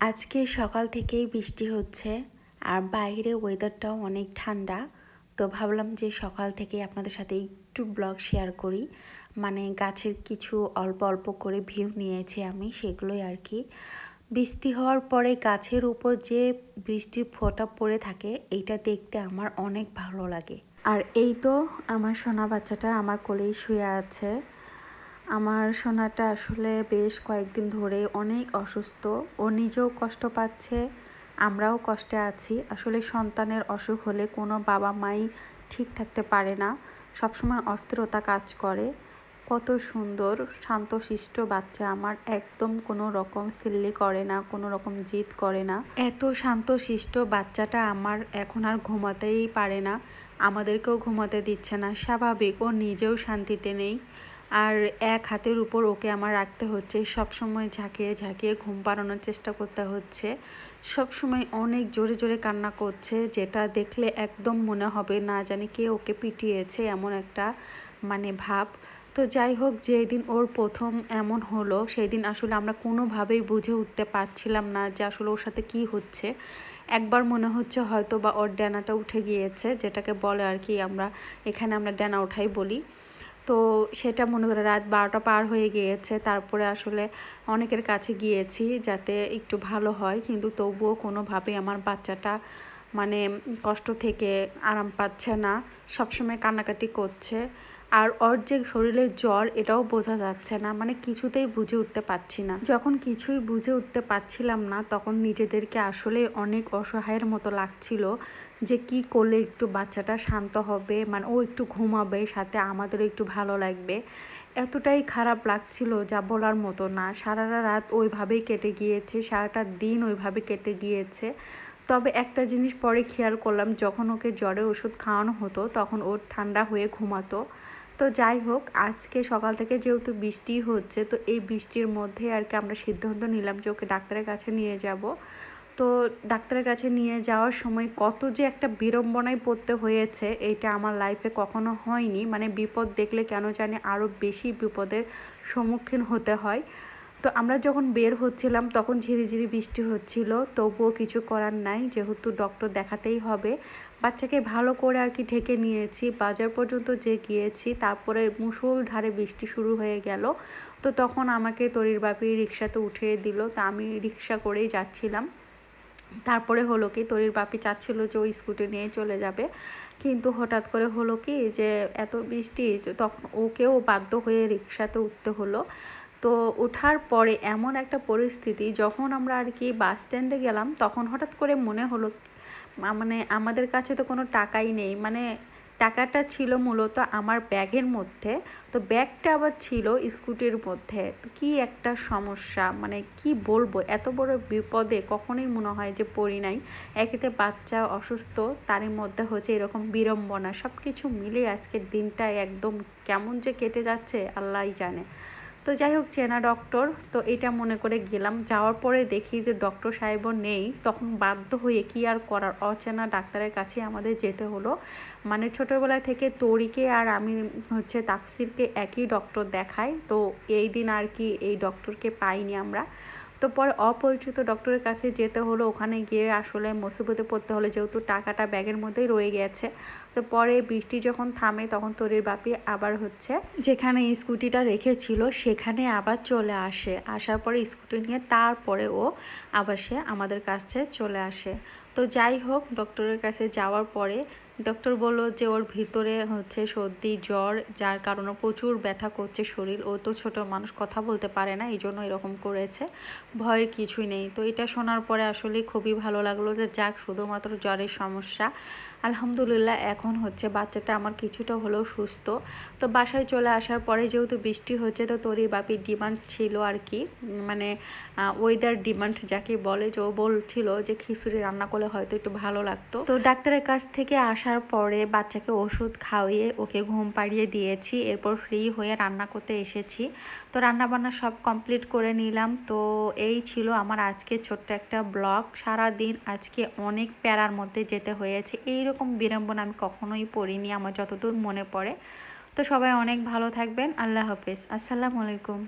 আজকে সকাল থেকেই বৃষ্টি হচ্ছে আর বাইরে ওয়েদারটাও অনেক ঠান্ডা। তো ভাবলাম যে সকাল থেকে আপনাদের সাথে একটু ব্লগ শেয়ার করি। মানে গাছের কিছু অল্প অল্প করে ভিউ নিয়েছি আমি, সেগুলোই আর কি। বৃষ্টি হওয়ার পরে গাছের উপর যে বৃষ্টির ফোঁটা পড়ে থাকে, এইটা দেখতে আমার অনেক ভালো লাগে। আর এই তো আমার সোনা বাচ্চাটা আমার কোলেই শুয়ে আছে। আমার সোনাটা আসলে বেশ কয়েকদিন ধরে অনেক অসুস্থ। ও নিজেও কষ্ট পাচ্ছে, আমরাও কষ্টে আছি। আসলে সন্তানের অসুখ হলে কোনো বাবা মাই ঠিক থাকতে পারে না। সবসময় অস্থিরতা কাজ করে। কত সুন্দর শান্তশিষ্ট বাচ্চা। আমার একদম কোনো রকম সিল্লি করে না, কোনো রকম জিদ করে না। এত শান্তশিষ্ট বাচ্চাটা আমার এখন আর ঘুমাতেই পারে না। আমাদেরকেও ঘুমাতে দিচ্ছে না। স্বাভাবিক, ও নিজেও শান্তিতে নেই। আর এক হাতের উপর ওকে আমার রাখতে হচ্ছে। সব সময় ঝাঁকিয়ে ঝাঁকিয়ে ঘুম পাড়ানোর চেষ্টা করতে হচ্ছে। সব সময় অনেক জোরে জোরে কান্না করছে, যেটা দেখলে একদম মনে হবে না জানি কে ওকে পিটিয়েছে এমন একটা মানে ভাব। তো যাই হোক, যেদিন ওর প্রথম এমন হলো সেই দিন আসলে আমরা কোনোভাবেই বুঝে উঠতে পারছিলাম না যে আসলে ওর সাথে কি হচ্ছে। একবার মনে হচ্ছে হয়তো বা ওর ড্যানাটা উঠে গিয়েছে, যেটাকে বলে আর কি আমরা, এখানে আমরা ড্যানা ওঠাই বলি। তো সেটা মনে করে রাত বারোটা পার হয়ে গিয়েছে, তারপরে আসলে অনেকের কাছে গিয়েছি যাতে একটু ভালো হয়, কিন্তু তবুও কোনোভাবেই আমার বাচ্চাটা মানে কষ্ট থেকে আরাম পাচ্ছে না, সবসময় কান্নাকাটি করছে। আর ওর যে শরীরে জ্বর, এটাও বোঝা যাচ্ছে না। মানে কিছুতেই বুঝে উঠতে পারছি না। যখন কিছুই বুঝে উঠতে পারছিলাম না, তখন নিজেদেরকে আসলে অনেক অসহায়ের মতো লাগছিল যে কি করলে একটু বাচ্চাটা শান্ত হবে মানে ও একটু ঘুমাবে, সাথে আমাদেরও একটু ভালো লাগবে। এতটাই খারাপ লাগছিল যা বলার মতো না। সারাটা রাত ওইভাবেই কেটে গিয়েছে, সারাটা দিন ওইভাবে কেটে গিয়েছে। তবে একটা জিনিস পরে খেয়াল করলাম, যখন ওকে জ্বরের ওষুধ খাওয়ানো হতো, তখন ওর ঠান্ডা হয়ে ঘুমাতো। তো যাই হোক, আজকে সকাল থেকে যেহেতু বৃষ্টি হচ্ছে, তো এই বৃষ্টির মধ্যে আর কি আমরা সিদ্ধান্ত নিলাম যে ওকে ডাক্তারের কাছে নিয়ে যাব। তো ডাক্তারের কাছে নিয়ে যাওয়ার সময় কত যে একটা বিড়ম্বনায় পড়তে হয়েছে, এটা আমার লাইফে কখনো হয়নি। মানে বিপদ দেখলে কেন জানি আরও বেশি বিপদের সম্মুখীন হতে হয়। তো আমরা যখন বের হচ্ছিলাম, তখন ঝিরিঝিরি বৃষ্টি হচ্ছিল। তবুও কিছু করার নাই, যেহেতু ডক্টর দেখাতেই হবে। বাচ্চাকে ভালো করে আর কি ঢেকে নিয়েছি। বাজার পর্যন্ত যে গিয়েছি, তারপরে মুসুল ধারে বৃষ্টি শুরু হয়ে গেল। তো তখন আমাকে তরির বাপি রিক্সাতে উঠিয়ে দিল। তা আমি রিক্সা করেই যাচ্ছিলাম। তারপরে হলো কি, তরির বাপি চাচ্ছিল যে ওই স্কুটি নিয়ে চলে যাবে। কিন্তু হঠাৎ করে হলো কি, যে এত বৃষ্টি তখন ওকেও বাধ্য হয়ে রিক্সাতে উঠতে হলো। তো ওঠার পরে এমন একটা পরিস্থিতি, যখন আমরা আর কি বাস স্ট্যান্ডে গেলাম, তখন হঠাৎ করে মনে হলো মানে আমাদের কাছে তো কোনো টাকাই নেই। মানে টাকাটা ছিল মূলত আমার ব্যাগের মধ্যে, তো ব্যাগটা আবার ছিল স্কুটির মধ্যে। তো কী একটা সমস্যা মানে কি বলব? এত বড় বিপদে কখনোই মনে হয় যে পড়ি নাই। একেতে বাচ্চা অসুস্থ, তারই মধ্যে হচ্ছে এরকম বিড়ম্বনা। সব কিছু মিলে আজকের দিনটা একদম কেমন যে কেটে যাচ্ছে, আল্লাহই জানে। তো যাই হোক, চেনা ডক্টর তো এটা মনে করে গেলাম। যাওয়ার পরে দেখি যে ডক্টর সাহেবও নেই। তখন বাধ্য হয়ে কি আর করার? অচেনা ডাক্তারের কাছে আমাদের যেতে হলো। মানে ছোটোবেলা থেকে তরিকে আর আমি হচ্ছে তাফসিরকে একই ডক্টর দেখাই। তো এই দিন আর কি এই ডক্টরকে পাইনি আমরা। তো পরে অপরিচিত ডক্টরের কাছে যেতে হলো। ওখানে গিয়ে আসলে মুসিবতে পড়তে হলো, যেহেতু টাকাটা ব্যাগের মধ্যেই রয়ে গেছে। তো পরে বৃষ্টি যখন থামে তখন তরির বাপি আবার হচ্ছে যেখানে স্কুটিটা রেখেছিল সেখানে আবার চলে আসে। আসার পরে স্কুটি নিয়ে তারপরে ও আবার সে আমাদের কাছে চলে আসে। তো যাই হোক, ডক্টরের কাছে যাওয়ার পরে ডক্টর বলল যে ওর ভিতরে হচ্ছে সর্দি, জ্বর, যার কারণে প্রচুর ব্যথা করছে শরীর। ও তো ছোট মানুষ, কথা বলতে পারে না এই জন্য এরকম করেছে। ভয়ের কিছুই নেই। তো এটা শোনার পরে আসলে খুবই ভালো লাগল যে যাক, শুধুমাত্র জ্বরের সমস্যা। আলহামদুলিল্লাহ, এখন হচ্ছে বাচ্চাটা আমার কিছুটা হলেও সুস্থ। তো বাসায় চলে আসার পরে যেহেতু বৃষ্টি হচ্ছে, তো তরি বাপির ডিমান্ড ছিল আর কি। মানে ওয়েদার ডিমান্ড যাকে বলে, যে ও বলছিল যে খিচুড়ি রান্না করলে হয়তো একটু ভালো লাগতো। তো ডাক্তারের কাছ থেকে আসার পরে বাচ্চাকে ওষুধ খাওয়িয়ে ওকে ঘুম পাড়িয়ে দিয়েছি। এরপর ফ্রি হয়ে রান্না করতে এসেছি। তো রান্না বান্না সব কমপ্লিট করে নিলাম। তো এই ছিল আমার আজকে ছোট্ট একটা ব্লগ সারা দিন আজকে অনেক প্যারার মধ্যে যেতে হয়েছে। এই রকম বিড়ম্বনা আমি কখনোই পড়িনি, আমার যতদূর মনে পড়ে। তো সবাই অনেক ভালো থাকবেন। আল্লাহ হাফেজ। আসসালামু আলাইকুম।